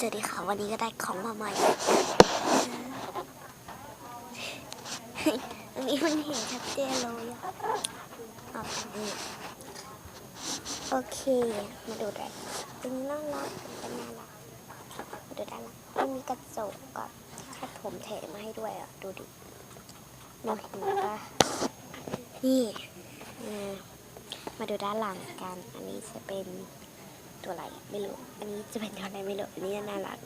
สวัสดีค่ะ วันนี้ก็ได้ของมาใหม่อันนี้มันเห็นชัดเจนเลยอะเอาแบบนี้โอเค มาดูกันเป็นน่ารักเป็นน่ารักมาดูด้านหลังมันมีกระจกกับคาดผมแถมาให้ด้วยอะ ดูดิมองเห็นปะนี่ มาดูด้านหลังกัน อันนี้จะเป็น ตัวอะไรไม่รู้ อันนี้จะเป็นตัวอะไรไม่รู้ อันนี้น่ารัก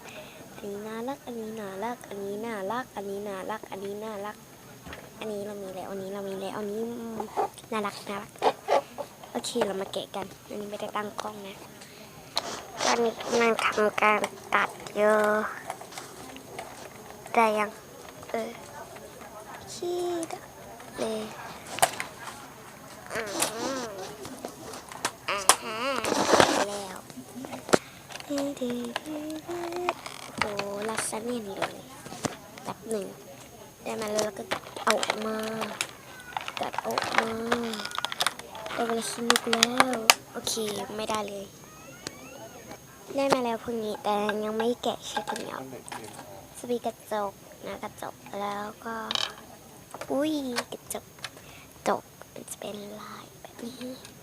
อันนี้น่ารัก อันนี้น่ารัก อันนี้น่ารัก อันนี้น่ารัก อันนี้น่ารัก อันนี้เรามีแล้ว อันนี้เรามีแล้ว อันนี้น่ารักน่ารัก โอเคเรามาแกะกัน อันนี้ไม่ได้ตั้งกล้องนะตอนนี้กำลังทำการตัดเยอะได้ยัง เออขี้เลยอืมอ่าฮะได้แล้ว โอ้ลักษณะนี่เลยแบบหนึ่ง ได้มาแล้วแล้วก็เอาออกมาตัดออกมาได้เวลาสนุกแล้ว โอเค ไม่ได้เลย ได้มาแล้วพวกนี้แต่ยังไม่แกะเช็คเหนียวสปีกระจกนะกระจกแล้วก็อุ้ยกระจกจกมันจะเป็นลายแบบนี้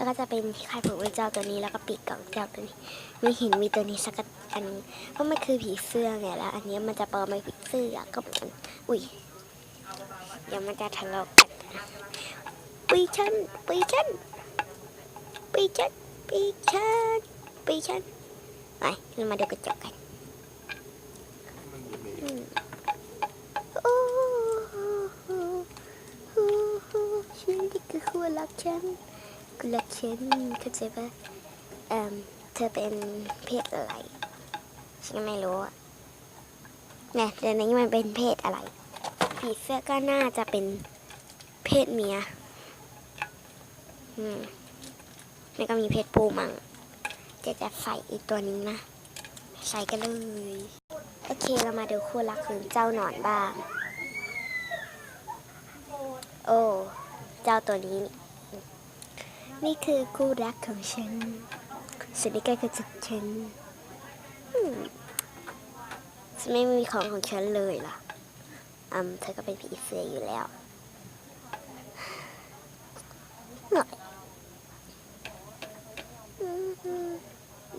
แล้วก็จะเป็นที่คายผูกเจ้าตัวนี้แล้วก็ปีกของเจ้าตัวนี้ไม่เห็นมีตัวนี้สักอันเพราะมันคือผีเสื้อไงแล้ว อันนี้มันจะปลอมเป็นผีเสื้อก็เหมือนอุ้ยเดี๋ยวมันจะทะเลาะกันปีชันปีชันปีชันปีชันปีชันไปเรามาดูกระจกกันโอ้โหโอ้โหฉันนี่คือคนรักฉัน กุลเชนเข้าใจปะเอ่มเธอเป็นเพศอะไร ฉันก็ไม่รู้อะเนี่ยเดี๋ยวนี้มันเป็นเพศอะไร ผีเสื้อก็น่าจะเป็นเพศเมีย อืมแล้วก็มีเพศผู้มั่งจะจะใส่อีกตัวนี้นะ ใส่กันเลย โอเคเรามาดูคู่รักคือเจ้าหนอนบ้าง โอ้ เจ้าตัวนี้ นี่คือคู่รักของฉันสนิทกันกับฉันฉันไม่มีของของฉันเลยล่ะอืมเธอก็เป็นผีเสื้ออยู่แล้วหน่อย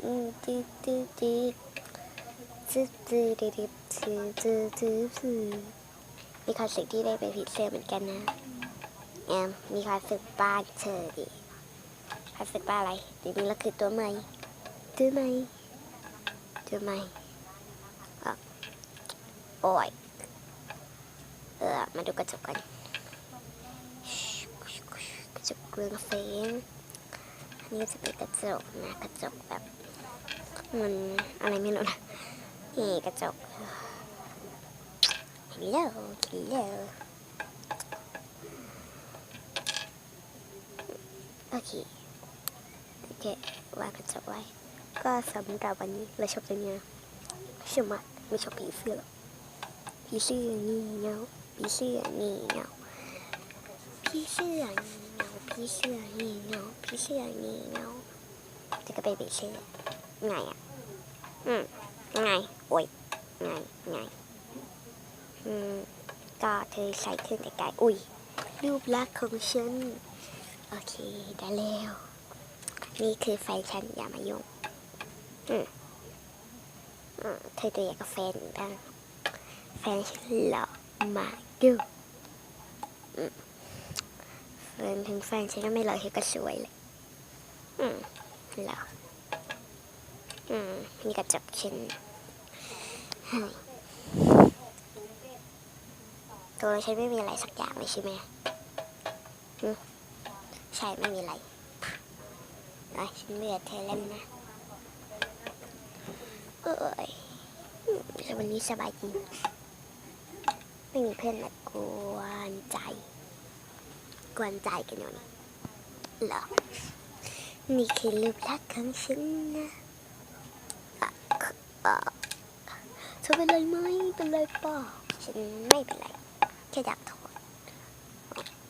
อืมจืดจืดจืดจืดจืดจืดจืดจืดจืดจืดมีความสุขที่ได้เป็นผีเสื้อเหมือนกันนะแอมมีความสุขบ้านเธอดิ พัสดุว่าอะไรจริงๆแล้วคือตัวใหม่ ตัวใหม่ ตัวใหม่อะโอ้ยเออมาดูกระจกกันกระจกเรืองแสงอันนี้จะเป็นกระจกนะกระจกแบบมันอะไรไม่รู้นะนี่กระจกฮัลโหลฮัลโหลโอเค โอเควางกระจกไว้ ก็สำหรับวันนี้เราชอบตัวเนี้ยชอมากไม่ชอบผีเสื้อหรอกผีเสื้อนี่เงาผีเสื้อนี่เงาผีเสื้อนี่เงาผีเสื้อนี่เงาผีเสื้อนี่เงาจะก็เป็นผีเสื้อไงอะอืมไงโอ้ยไงไงอืมก็เธอใส่ขึ้นไกลอุ้ยรูปลักษณ์ของฉัน โอเค ได้แล้ว นี่คือแฟนฉันอย่ามายุ่งอืมอืมเธอตัวอย่างกับแฟนบ้างแฟนฉันหล่อมากดูอืมแฟนถึงแฟนฉันก็ไม่หล่อเธอก็สวยเลย อืมหล่ออืมนี่กระจกฉันตัวฉันไม่มีอะไรสักอย่างเลยใช่ไหมใช่ไม่มีอะไร อะฉันเบื่อเธอแล้วนะ เอ้ยอืมแต่วันนี้สบายจริง ไม่มีเพื่อนมากวนใจ กวนใจกันอยู่นี่เหรอ นี่คือรูปลักษณ์ของฉันนะอะอะเธอเป็นไรไหมเป็นไรเปล่าฉันไม่เป็นไรแค่อยากถอด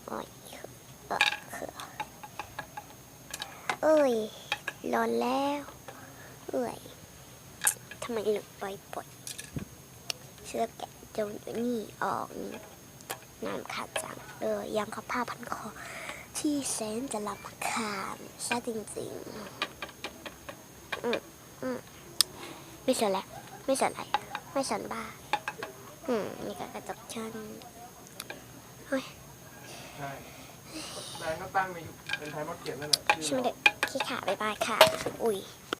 โอ้ยเออคือ เอ้ย ร้อนแล้ว เอ้ยทำำไมหลุดปล่อยปลดเสื้อแกะจงอยู่นี่ออกนี่น้ำขาดจังเออยังเขาผ้าพันคอ ที่แสนจะลำคาญซะจริงๆ อืมอืมไม่สนแล้วไม่สนอะไรไม่สนบ้า อืมนี่ก็กระจกชั้นใช่นายก็ตั้งในเป็นไทยมอดเขียนนั่นแหละชื่อชิมเด็ก คค่ะ บ๊ายบายค่ะ อุ้ย